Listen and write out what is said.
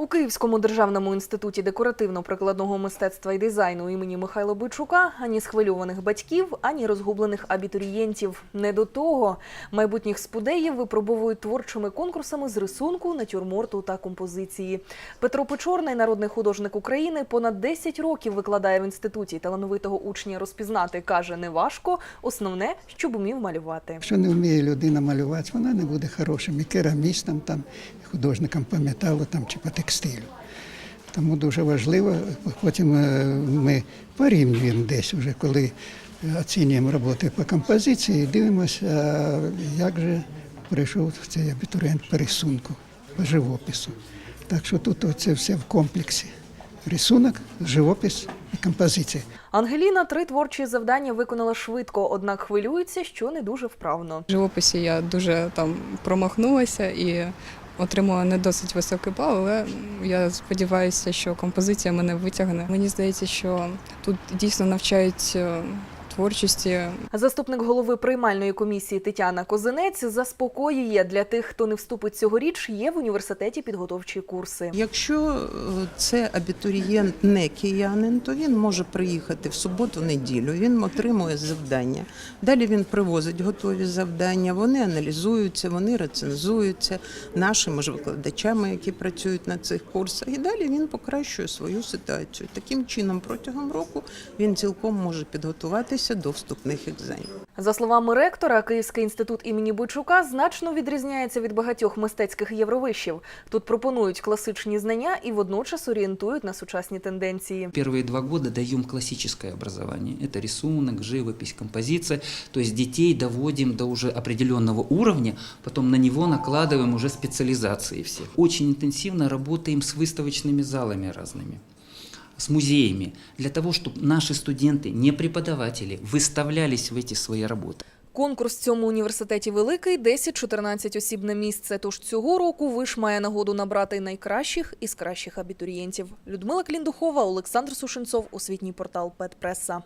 У Київському державному інституті декоративно-прикладного мистецтва і дизайну імені Михайла Бойчука ані схвильованих батьків, ані розгублених абітурієнтів. Не до того майбутніх спудеїв випробовують творчими конкурсами з рисунку, натюрморту та композиції. Петро Печорний, народний художник України, понад 10 років викладає в інституті талановитого учня розпізнати. каже, не важко. Основне, щоб умів малювати. Якщо не вміє людина малювати, вона не буде хорошим і керамістом, там, і художником по там, чи по текстилю. Тому дуже важливо, потім е, ми порівнюємо десь вже, коли оцінюємо роботи по композиції, дивимося, як же прийшов цей абітурієнт по рисунку, по живопису. Так що тут це все в комплексі. Рисунок, живопис і композиція. Ангеліна три творчі завдання виконала швидко, однак хвилюється, що не дуже вправно. В живописі я дуже там промахнулася і отримала не досить високий бал, але я сподіваюся, що композиція мене витягне. Мені здається, що тут дійсно навчають е, творчості. Заступник голови приймальної комісії Тетяна Козинець заспокоює для тих, хто не вступить цьогоріч, є в університеті підготовчі курси. Якщо е, це абітурієнт не киянин, то він може приїхати в суботу-неділю, він отримує завдання. Далі він привозить готові завдання, вони аналізуються, вони рецензуються нашими ж викладачами, які працюють на цих курсах. І далі він покращує свою ситуацію. Таким чином, протягом року він цілком може підготуватися до вступних екзаменів. За словами ректора, Київський інститут імені Бойчука значно відрізняється від багатьох мистецьких євровишів. Тут пропонують класичні знання і водночас орієнтують на сучасні тенденції. Первые два года даем классическое образование. Это рисунок, живопись, композиция. То есть детей доводим до уже определенного уровня, потом на него накладываем уже специализации все. Очень интенсивно работаем с выставочными залами разными с музеями, для того, чтобы наши студенты, не преподаватели, выставлялись в эти свои работы. Конкурс в цьому університеті великий 10-14 осіб на місце. Тож цього року виш має нагоду набрати найкращих із кращих абітурієнтів. Людмила Кліндухова, Олександр Сушенцов, освітній портал Петпреса.